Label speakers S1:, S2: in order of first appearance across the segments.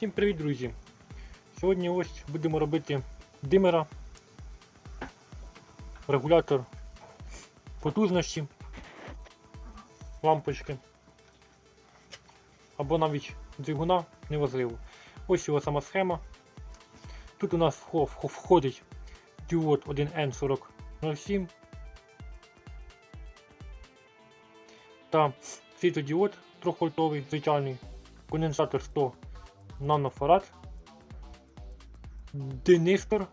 S1: Всім привіт, друзі! Сьогодні ось будемо робити димера, регулятор потужності, лампочки або навіть двигуна, неважливо. Ось його сама схема. Тут у нас вхо- вхо- входить діод 1N4007 та світодіод 3-вольтовий звичайний, конденсатор 100 нанофарад, денистор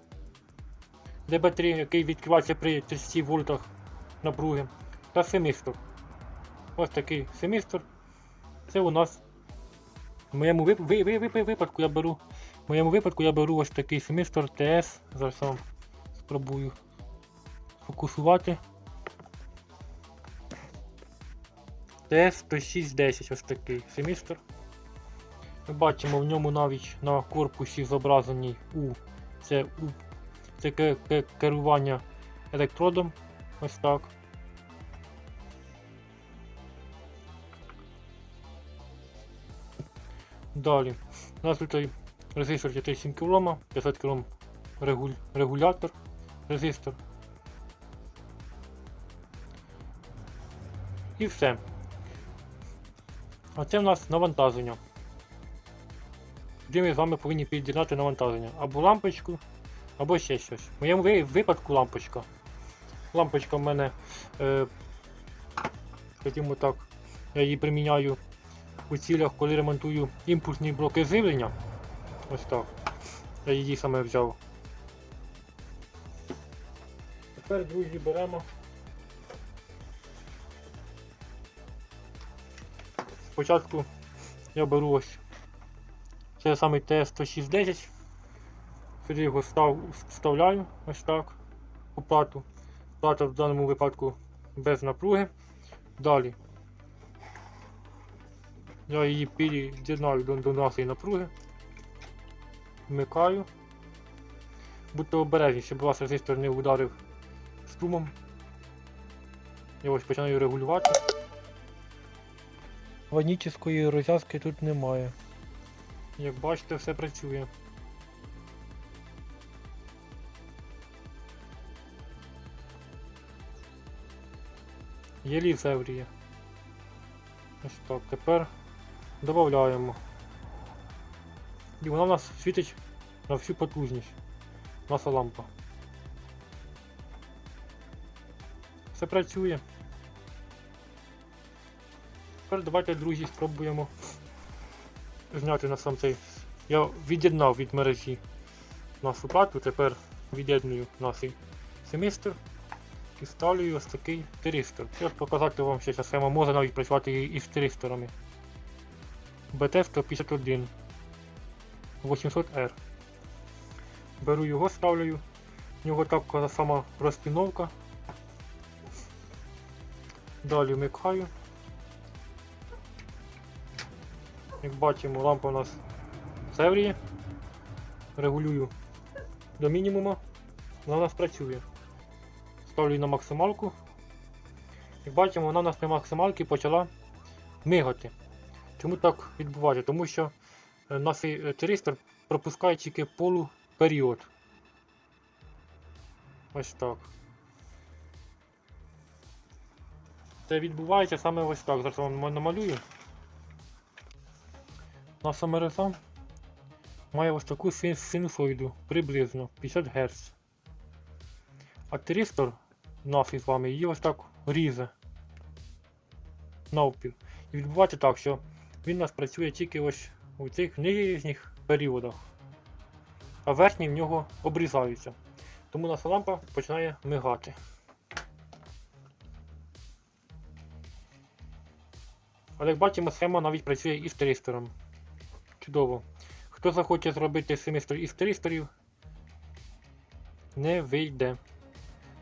S1: DB3, який відкривається при 30 вольтах напруги, та семистор. Ось такий семистор. Це у нас в моєму вип... ви... Ви... ви- випадку я беру. В моєму випадку я беру ось такий семистор ТС. Зараз вам спробую фокусувати. ТС 10610 ось такий семістр. Ми бачимо в ньому навіть на корпусі зображений У. Це У. Це ке- ке- керування електродом. Ось так. Далі. У нас тут резистор 37 кОм, 500 кОм регуль... регулятор, резистор. І все. А це в нас навантаження. Де ми з вами повинні під'єднати навантаження. Або лампочку, або ще щось. В моєму випадку лампочка. Лампочка в мене, е, скажімо так, я її приміняю у цілях, коли ремонтую імпульсні блоки живлення. Ось так. Я її саме взяв. Тепер, друзі, беремо. Спочатку я беру ось це самий Т10610. Сюди його став, вставляю ось так. У плату. Плата в даному випадку без напруги. Далі я її під'єднаю до, до нашої напруги. Вмикаю. Будьте обережні, щоб ваш резистор не ударив струмом. Я ось починаю регулювати. Ванічної розв'язки тут немає. Як бачите, все працює. Є лізеврія. Ось так, тепер додаємо. І вона у нас світить на всю потужність. Наша лампа. Все працює. Тепер давайте, друзі, спробуємо зняти на сам цей. Я від'єднав від мережі нашу плату, тепер від'єдную наш семістр і ставлю ось такий тиристор. Щоб показати вам ще ця схема може навіть працювати і- із тиристорами. BT-151 800R. Беру його, ставлю. В нього така сама розпіновка. Далі вмикаю. Як бачимо, лампа у нас севріє. Регулюю до мінімуму. Вона у нас працює. Ставлю її на максималку. Як бачимо, вона у нас на максималці почала мигати. Чому так відбувається? Тому що е, наш е, тиристор пропускає тільки полуперіод. Ось так. Це відбувається саме ось так. Зараз вам намалюю. Наша мережа має ось таку син- синусоїду приблизно 50 Гц. А тиристор наш із вами її ось так різе навпіл. І відбувається так, що він у нас працює тільки ось у цих нижніх періодах, а верхні в нього обрізаються. Тому наша лампа починає мигати. Але як бачимо, схема навіть працює із тиристором. Чудово. Хто захоче зробити семестр із тиристорів, не вийде.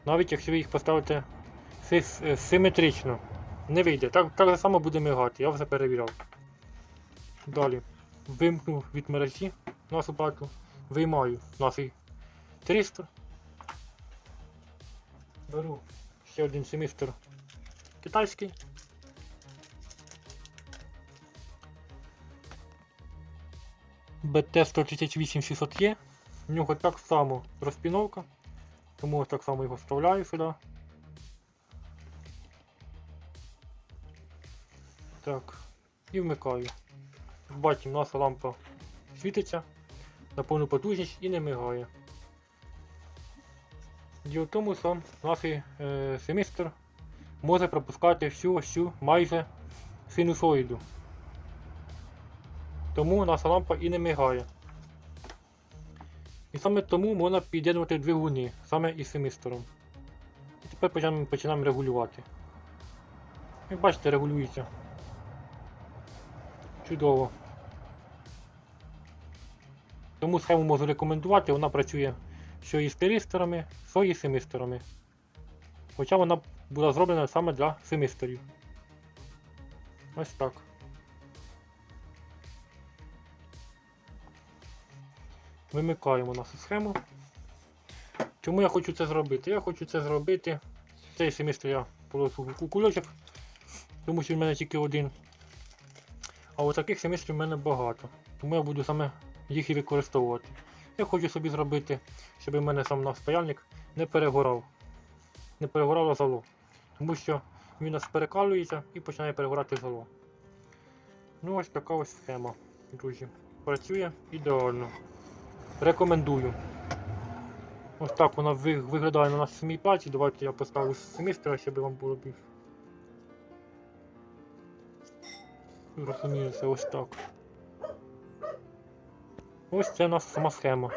S1: Навіть якщо ви їх поставите е, симетрично, не вийде. Так, так само буде мигати, я вже перевіряв. Далі вимкну від мережі нашу плату, виймаю наш тиристор. Беру ще один семістр китайський. BT-138-600E. В нього так само розпіновка, тому ось так само його вставляю сюди. Так, і вмикаю. Бачимо, наша лампа світиться на повну потужність і не мигає. Діло в тому, що наш е, семістр може пропускати всю всю майже синусоїду. Тому наша лампа і не мигає. І саме тому можна під'єднувати двигуни, саме із семістором. І тепер починаємо, починаємо регулювати. Як бачите, регулюється. Чудово. Тому схему можу рекомендувати, вона працює що із теристорами, що і семисторами. Хоча вона була зроблена саме для семисторів. Ось так. Вимикаємо нашу схему. Чому я хочу це зробити? Я хочу це зробити. Цей семестр я у кульочок, тому що в мене тільки один. А от таких семестрів в мене багато. Тому я буду саме їх і використовувати. Я хочу собі зробити, щоб в мене сам наш паяльник не перегорав. Не перегорало зало. Тому що він у нас перекалюється і починає перегорати зало. Ну ось така ось схема, друзі. Працює ідеально. Рекомендую. Ось так вона виглядає на нашій самій платі. Давайте я поставлю семістра, щоб вам було більш. Розуміється, ось так. Ось це наша сама схема.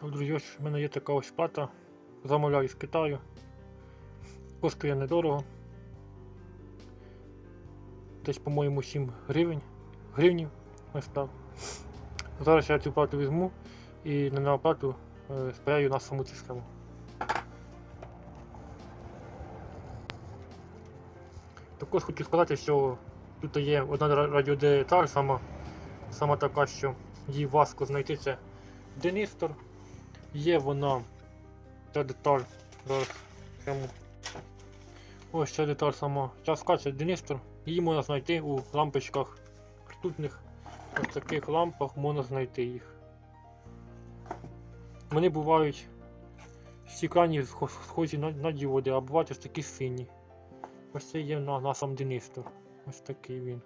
S1: Так, друзі, ось в мене є така ось плата. Замовляю з Китаю. Коштує недорого. Десь, по-моєму, 7 гривень. Гривнів. Ось так. Зараз я цю плату візьму і на оплату е, спаяю на саму цю схему. Також хочу сказати, що тут є одна ра- радіодеталь, сама, сама така, що її важко знайти, це денистор. Є вона ця деталь. Зараз. Ось ця деталь сама. Частка це денистор. Її можна знайти у лампочках ртутних. Ось таких лампах можна знайти їх. Вони бувають стікані схожі на, на діоди, а бувають ось такі сині. Ось це є на, на сам денистор. Ось такий він.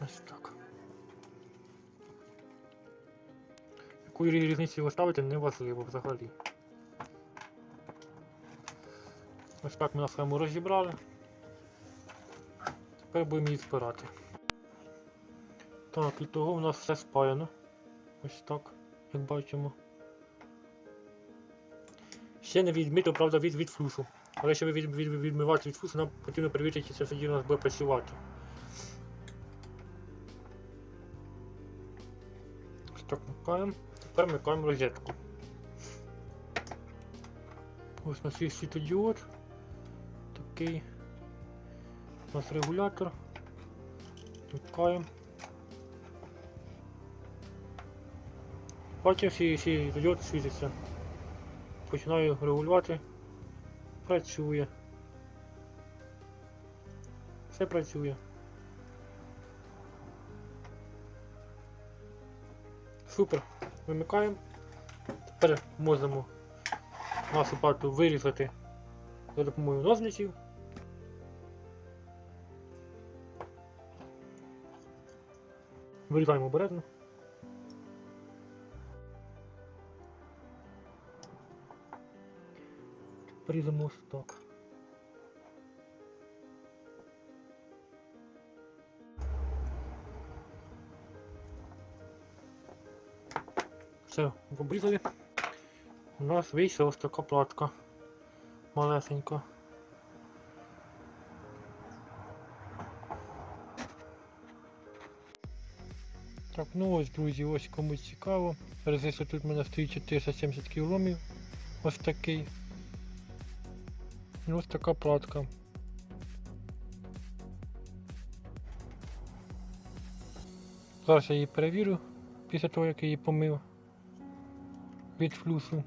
S1: Ось так. Рі- різниці ви ставите, не важливо взагалі. Ось так ми на схему розібрали. Тепер будемо її збирати. Так, і того у нас все спаяно. Ось так, як бачимо. Ще не відмито, правда, від, від флюсу. Але щоб від, від, відмивати від флюсу, нам потрібно перевірити, чи це все діло у нас буде працювати. Ось так вмикаємо. Тепер вмикаємо розетку. Ось у нас є світодіод. Такий. У нас регулятор. Вмикаємо. Бачимо, всі, діод світиться. Починаю регулювати. Працює. Все працює. Супер. Вимикаємо. Тепер можемо нашу плату вирізати за допомогою ножниців. Вирізаємо обережно. Порізаємо ось. Все, обрізали. У нас вийшла ось така платка. Малесенька. Так, ну ось, друзі, ось комусь цікаво. Резистор тут в мене стоїть 470 кіломів. Ось такий. І ось така платка. Зараз я її перевірю після того, як я її помив від флюсу.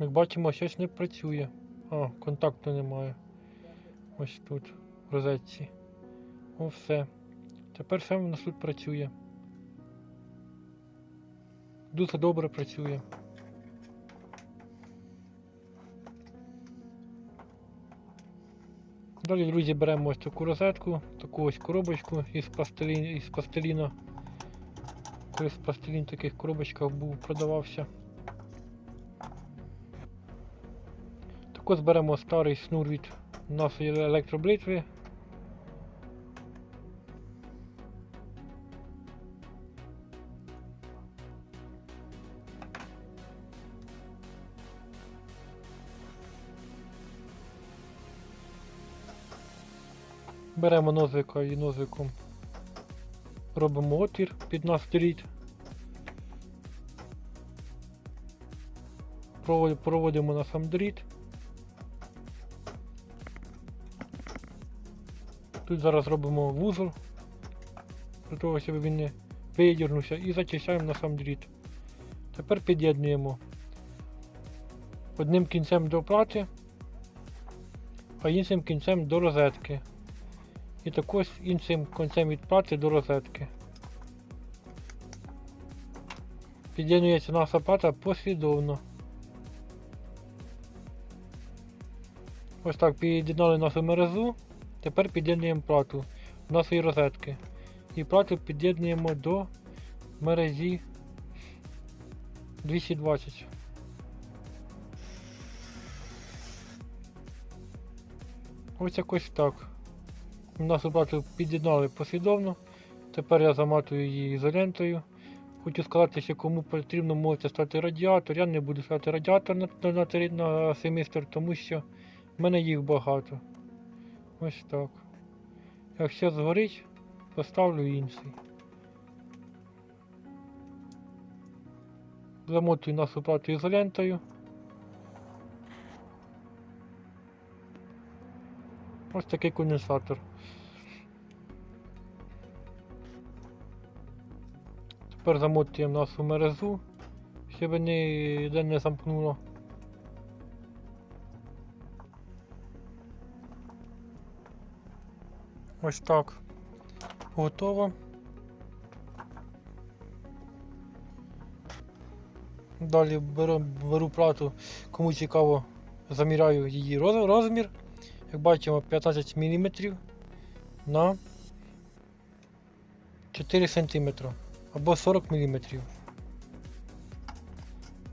S1: Як бачимо, щось не працює. А, контакту немає. Ось тут, розетці. О, все. Тепер все в нас тут працює. Дуже добре працює. Далі, друзі, беремо ось таку розетку, таку ось коробочку із пластилін, із пластиліна. Колись пластилін в таких коробочках був, продавався. Також беремо старий шнур від нашої електроблитви. Беремо ножика і ножиком робимо отвір під наш дріт. Проводимо на сам дріт. Тут зараз робимо вузол, для того, щоб він не видірнувся, і зачищаємо на сам дріт. Тепер під'єднуємо одним кінцем до плати, а іншим кінцем до розетки. І також іншим кінцем від до розетки. Під'єднується наша плата послідовно. Ось так під'єднали нашу мережу. Тепер під'єднуємо плату до нашої розетки. І плату під'єднуємо до мережі 220. Ось якось так. Нашу плату під'єднали послідовно. Тепер я заматую її ізолентою. Хочу сказати, що кому потрібно можете стати радіатор. Я не буду ставити радіатор на, на, на, на семістр, тому що в мене їх багато. Ось так. Якщо згорить, поставлю інший. Замотую нашу плату ізолентою. Ось такий конденсатор. Тепер замотуємо нашу мережу, щоб ніде не замкнуло. Ось так. Готово. Далі беру, беру плату, кому цікаво, заміряю її розмір. Як бачимо, 15 мм на 4 см або 40 мм.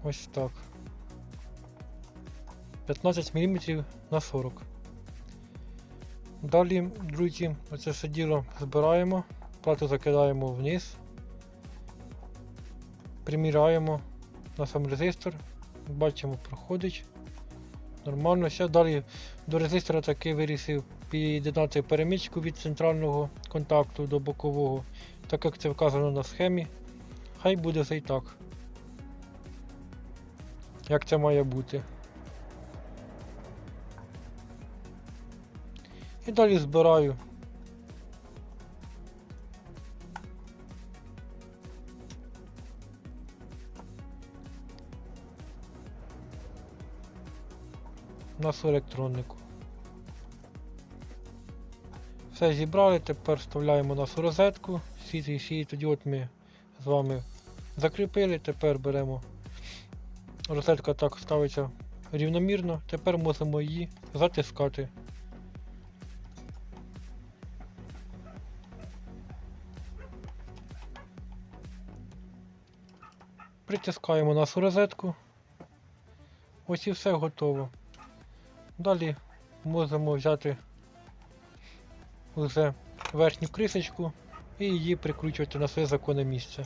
S1: Ось так. 15 мм на 40 Далі, друзі, оце все діло збираємо, плату закидаємо вниз, приміряємо на сам резистор, бачимо, проходить. Нормально, ще далі до резистора таки вирішив під'єднати перемічку від центрального контакту до бокового, так як це вказано на схемі. Хай буде все і так. Як це має бути. І далі збираю. Нашу електронику. Все зібрали, тепер вставляємо нашу розетку. Всі ці всі тоді от ми з вами закріпили, тепер беремо. Розетка так ставиться рівномірно, тепер можемо її затискати. Притискаємо нашу розетку. Ось і все готово. Далі можемо взяти вже верхню крисочку і її прикручувати на своє законне місце.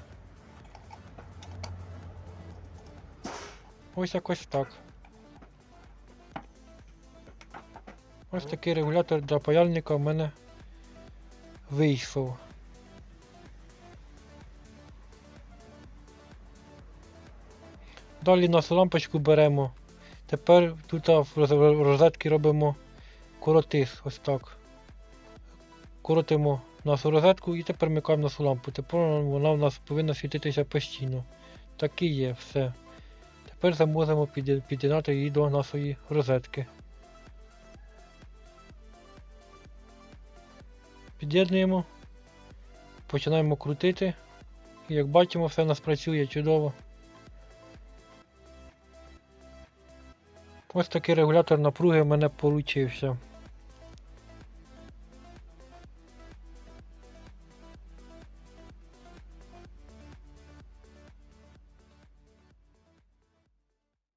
S1: Ось якось так. Ось такий регулятор для паяльника в мене вийшов. Далі нашу лампочку беремо. Тепер тут в роз- розетки робимо коротис, ось так. Коротимо нашу розетку і тепер вмикаємо нашу лампу. Тепер вона в нас повинна світитися постійно. Так і є, все. тепер зможемо під'є- під'єднати її до нашої розетки. Під'єднуємо, починаємо крутити. І як бачимо, все у нас працює чудово. Ось такий регулятор напруги в мене получився.